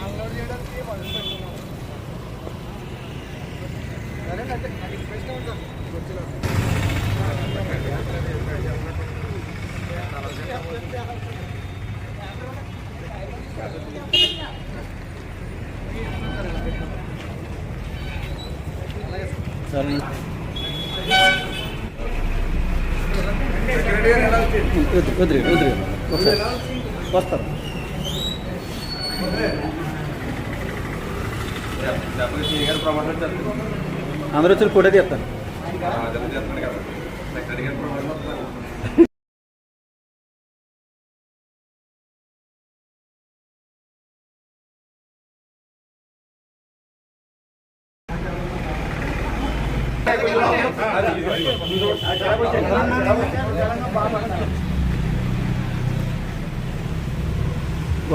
Unload చేయడానికి పనులు పెట్టుకున్నాం సరే అంటే అది ప్రశ్న ఉంటుంది వచ్చిన సరే సెక్రటరీ గారు ఒకసారి వస్తారు అందరూ వచ్చి ఫోటో తీస్తాను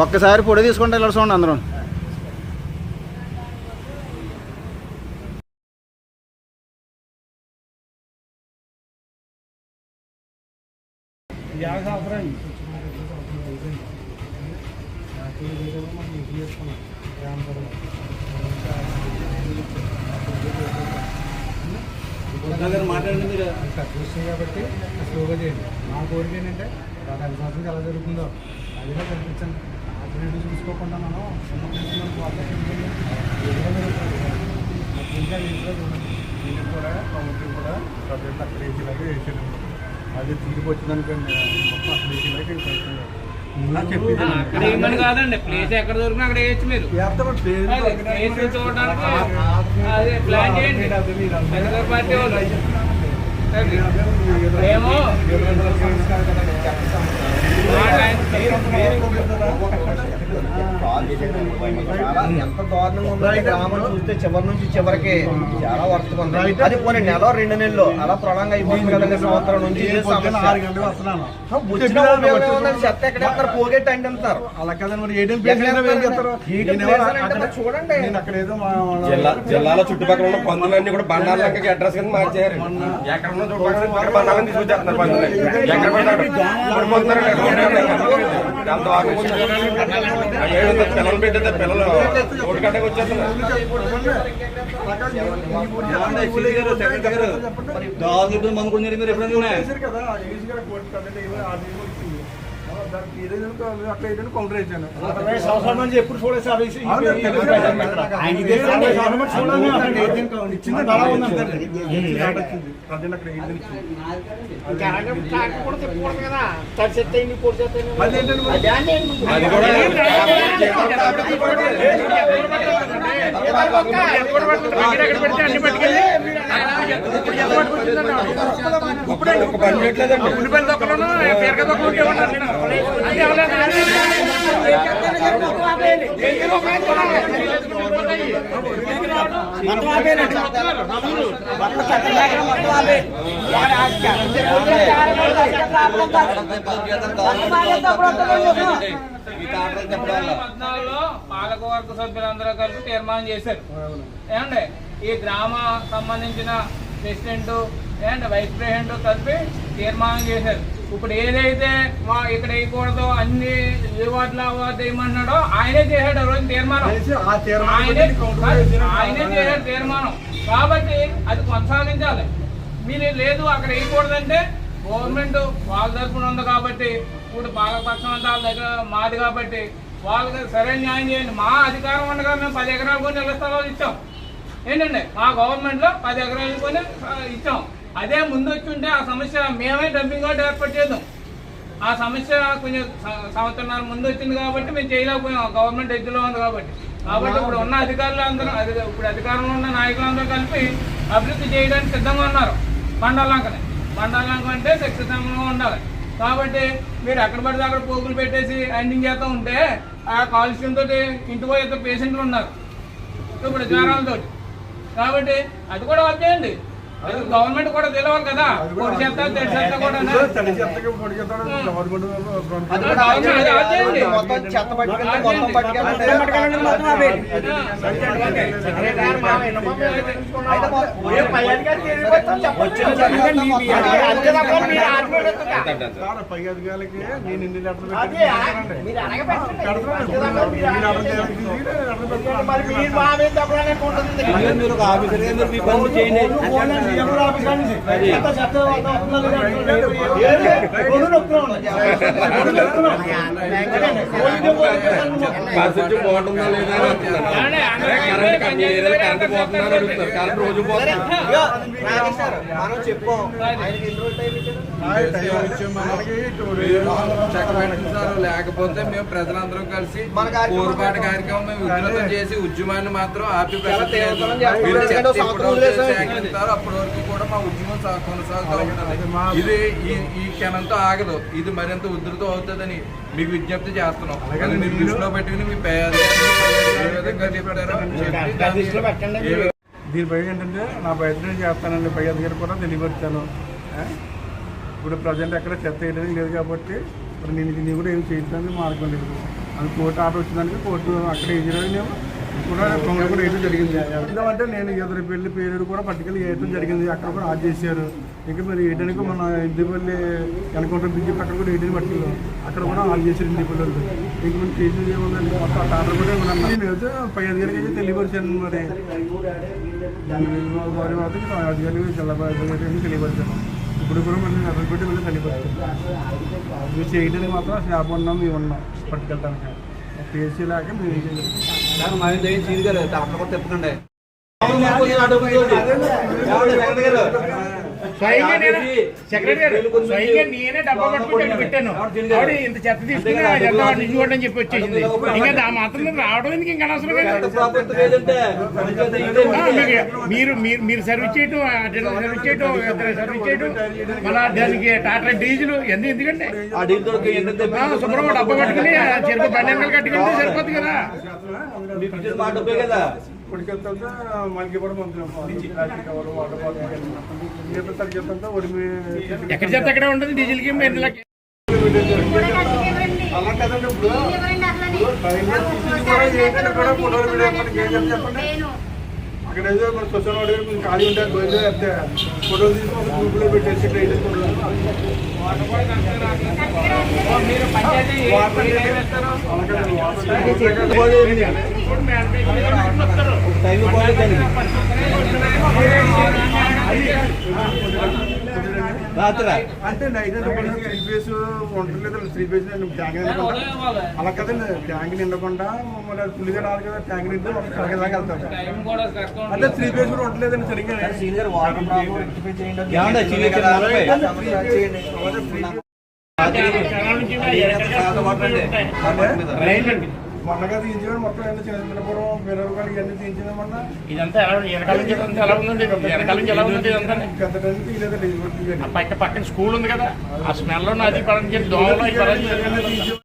ఒక్కసారి ఫోటో తీసుకుంటే ఇలా చూడండి అందరూ. మాట్లాడండి మీరు. కాబట్టి స్లోగా చేయండి. నా కోరిక ఏంటంటే గత ఐదు సంవత్సరాలు ఎలా జరుగుతుందో అదిగా కనిపించండి. అటు చూసుకోకుండా మనం ఏదో ఇంకా ఇంట్లో దీనికి కూడా ప్రభుత్వం కూడా ప్రజెంట్ అక్కడ వేసేలాగా వేసాను అది తీరికి వచ్చిందనుకోండి మొత్తం అక్కడ వేసేలాగా ఏమని కాదండి. ప్లేస్ ఎక్కడ దొరికినా అక్కడ వేయచ్చు మీరు. ప్లేస్ చూడడానికి అదే ప్లాన్ చేయండి. అధికార పార్టీ వాళ్ళు. ఏమో ఎంత దారుణంగా ఉందో గ్రామం చూస్తే చివరి నుంచి చివరికి చాలా వర్షం ఉంది అది పోనీ నెల రెండు నెలలు అలా ప్రొలాంగ్ అయిపోతుంది కదండి సంవత్సరం నుంచి వచ్చిన? చెత్త ఎక్కడ వేస్తారు? అంటారు చూడండి. జిల్లా జిల్లాలో చుట్టుపక్కల ఉన్న పందులన్నీ కూడా బండాల లంకకి అడ్రస్ కింద మార్చారు ఎక్కడ ఉన్న చుట్టుపక్కల బండాలని తీసుకొచ్చేస్తున్నారు పందులు. ఎక్కడ పడిపోతున్నారు ఎంత దారుణంగా ఉంది. ఆ ఏడు వందల పిల్లలు పెట్టేస్తే పిల్లలు ఓటు గంటకు వచ్చేస్తున్నారు దాదాపు మనకు మీరు ఎప్పుడైనా దానికి ఏదైనా ఏదైనా కౌంటర్ వేసాను. సంవత్సరాల నుంచి కౌంటర్ ఇచ్చింది, అది చేయట్లేదండి పద్నాలుగులో పాలకవర్గ సభ్యులందరూ కలిసి తీర్మానం చేశారు. ఏమండి? ఈ గ్రామ సంబంధించిన ప్రెసిడెంట్ ఏమంటే వైస్ ప్రెసిడెంట్ కలిపి తీర్మానం చేశారు. ఇప్పుడు ఏదైతే మా ఇక్కడ వేయకూడదో అన్ని ఏ వార్డులు ఆ వార్డు వేయమన్నాడో ఆయనే చేశాడు రోజు తీర్మానం. ఆయనే. ఆయనే చేశాడు తీర్మానం. కాబట్టి అది కొనసాగించాలి. మీరు లేదు అక్కడ వేయకూడదంటే గవర్నమెంట్ వాళ్ళ తరఫున ఉంది కాబట్టి ఇప్పుడు పాలకపక్షం అంతా వాళ్ళ దగ్గర మాది కాబట్టి వాళ్ళకి సరైన న్యాయం చేయండి. మా అధికారం ఉండగా మేము పది ఎకరాలు కొని ఇళ్ళ స్థలాలు ఇచ్చాం. ఏంటండి? మా గవర్నమెంట్లో పది ఎకరాలు కొని ఇచ్చాం. అదే ముందు వచ్చి ఉంటే ఆ సమస్య మేమే డంపింగ్ అవుట్ ఏర్పాటు చేద్దాం. ఆ సమస్య కొంచెం సంవత్సరాల ముందు వచ్చింది కాబట్టి మేము చేయలేకపోయాం. గవర్నమెంట్ ఎద్దులో ఉంది కాబట్టి. కాబట్టి ఇప్పుడు ఉన్న అధికారులు అందరూ అది ఇప్పుడు అధికారంలో ఉన్న నాయకులందరూ కలిపి అభివృద్ధి చేయడానికి సిద్ధంగా ఉన్నారు. మండలాంకని మండలాంకం అంటే శక్తిశంగా ఉండాలి. కాబట్టి మీరు ఎక్కడ పడితే అక్కడ పోగులు పెట్టేసి ఎండింగ్ చేస్తూ ఉంటే ఆ కాలుష్యంతో ఇంటి పోయి ఇద్దరు పేషెంట్లు ఉన్నారు. ఇప్పుడు జ్వరాలతోటి. కాబట్టి అది కూడా వద్దేయండి గవర్నమెంట్ కూడా కదా పై తెలియదు, మొత్తం అంతే తప్ప మీరు అధికారులకి నేను లెటర్లు ఆఫీసర్ మీ పనులు చేయండి పరిస్థితి బాగుంటుందా లేదా అని అంటున్నారు. ఏమండి? అందరూ కరెంట్ కట్ అందరూ చేయలేదు, కరెంట్ పోతుందా అని అడుగుతున్నారు. కరెంట్ రోజు పోతుంది ఇగో, నాగేష్ గారు, మనం చెప్పాం ఆయనకి ఎన్ని రోజులు టైం ఇచ్చారు? ఆయ్ టైం ఇచ్చి మనకి టూ డేస్ చక్కబెట్టించారు లేకపోతే మేము ప్రజలందరం కలిసి మన కార్యక్రమం పోరుబాటు కార్యక్రమం మేము ఉధృతం చేసి ఉద్యమాన్ని మాత్రం ఆపి చాలా ప్రసక్తి కూడా మా ఉద్యమం కొనసాగుతూ ఉంటుంది ఇది ఈ ఈ క్షణంతో ఆగదు. ఇది మరింత ఉధృతం అవుతుందని మీకు విజ్ఞప్తి చేస్తున్నాం. మీరు దృష్టిలో పెట్టుకుని మీ దీనిపై ఏంటంటే నా ప్రయత్నం చేస్తానండి. పై అధికారి కూడా తెలియపరిచాను? ఇప్పుడు ప్రజెంట్ ఎక్కడ చెత్త వేయడానికి లేదు కాబట్టి ఇప్పుడు నేను ఇది కూడా ఏం చేయడానికి మార్గం లేదు. అది కోర్టు ఆర్డర్ వచ్చిందానికి కోర్టు అక్కడ ఏం చేయడం నేను కూడా తొందర కూడా వేయడం జరిగింది. ఎందుకంటే నేను ఇద్దరు పెళ్ళి పేరు కూడా పట్టుకెళ్ళి వేయడం జరిగింది. అక్కడ కూడా ఆర్డర్ చేశారు. ఇంకా మరి వేయడానికి మన ఇంటిపల్లి ఎన్కౌంటర్ బ్రిడ్జ్ అక్కడ కూడా వేయడానికి పట్టుకెళ్ళాం అక్కడ కూడా ఆర్డర్ చేశారు ఇంటిపల్లి ఇంక మనం చేసేది ఏముందండి మొత్తం ఆ ఆర్డర్ కూడా ఉన్నాను నేను పై అధికారికి అయితే తెలియపరిచాను మరి. వారి మాత్రం అధికారులు జిల్లా తెలియపరిచాను. ఇప్పుడు కూడా మళ్ళీ అర్థం వెళ్ళి మళ్ళీ తెలియపరిచాను. మీరు చేయడానికి మాత్రం షాప్ ఉన్నాం మేము ఉన్నాం. పట్టుకెళ్తానికి పేసీ లేక మేము చీజ్ గారు డాక్టర్ కూడా తిప్పకండి స్వయంగా నేను సెక్రటరీ స్వయంగా నేనే డబ్బా ఇక్కడ పెట్టాను. ఆవిడ ఇంత చెత్త తీసుకుని ఆ చెత్త వాడిని చూడండి అని చెప్పి వచ్చేసింది. ఇంకా ఆ మాత్రం రావడం ఎందుకు ఇంకా అనవసరం మీరు మీరు సర్వీస్ చేయటం సర్వీస్ చేయటం సర్వీస్ చేయటం మళ్ళా దానికి టాటా డీజిల్ ఎందుకు ఎందుకంటే శుభ్రంగా డబ్బా పట్టుకుని చెరుకు బండి కట్టుకుంటే సరిపోతుంది కదా. ఇప్పటికెళ్తే మనకి కూడా మంత్రి ప్లాస్టిక్ కవర్ వాటర్ బాటిల్ ఈత తగ్గితే ఉడిమి ఎక్కడ చెత్త ఎక్కడ ఉంటుంది డీజిల్కి అలా కదండి ఇప్పుడు అక్కడ ఏదో మన సొసైటీ వాడి కొంచెం ఖాళీ ఉంటే గొయ్యలో వేస్తే ఫోటోలు తీసుకొని గ్రూపులో పెట్టేసి ఇట్లా అలా కదండి ట్యాంక్ నిండకుండా మమ్మల్ని ఫుల్గా రాదు కదా ట్యాంక్ నిండి ఒక సగం దాకా వెళ్తారు. టైం కూడా కరెక్ట్ అంటే. త్రీ ఫేస్ కూడా ఉండలేదండి సరిగ్గా. సీనియర్ వాటర్ ప్రాబ్లం రెక్టిఫై చేయండి అని ఏమండి, చెప్తున్నాను చిన్న కదా. చిన్న నలభై. సమస్య చేయండి. జనాల నుంచి మరి ఎక్కడ ఉంటాయి. రైలు అండి. మొన్న కదా తీయించాడు మొత్తం ఎంత చంద్రపురం బెరవగాడి ఇవన్నీ తీయించింది మొన్న ఇదంతా ఎలా వెనకాల నుంచి ఎలా ఉందండి వెనకాల నుంచి ఎలా ఇదంతా తీయలేదండి. పక్క పక్కన స్కూల్ ఉంది కదా ఆ స్మెల్ అది పరంగా దోమలు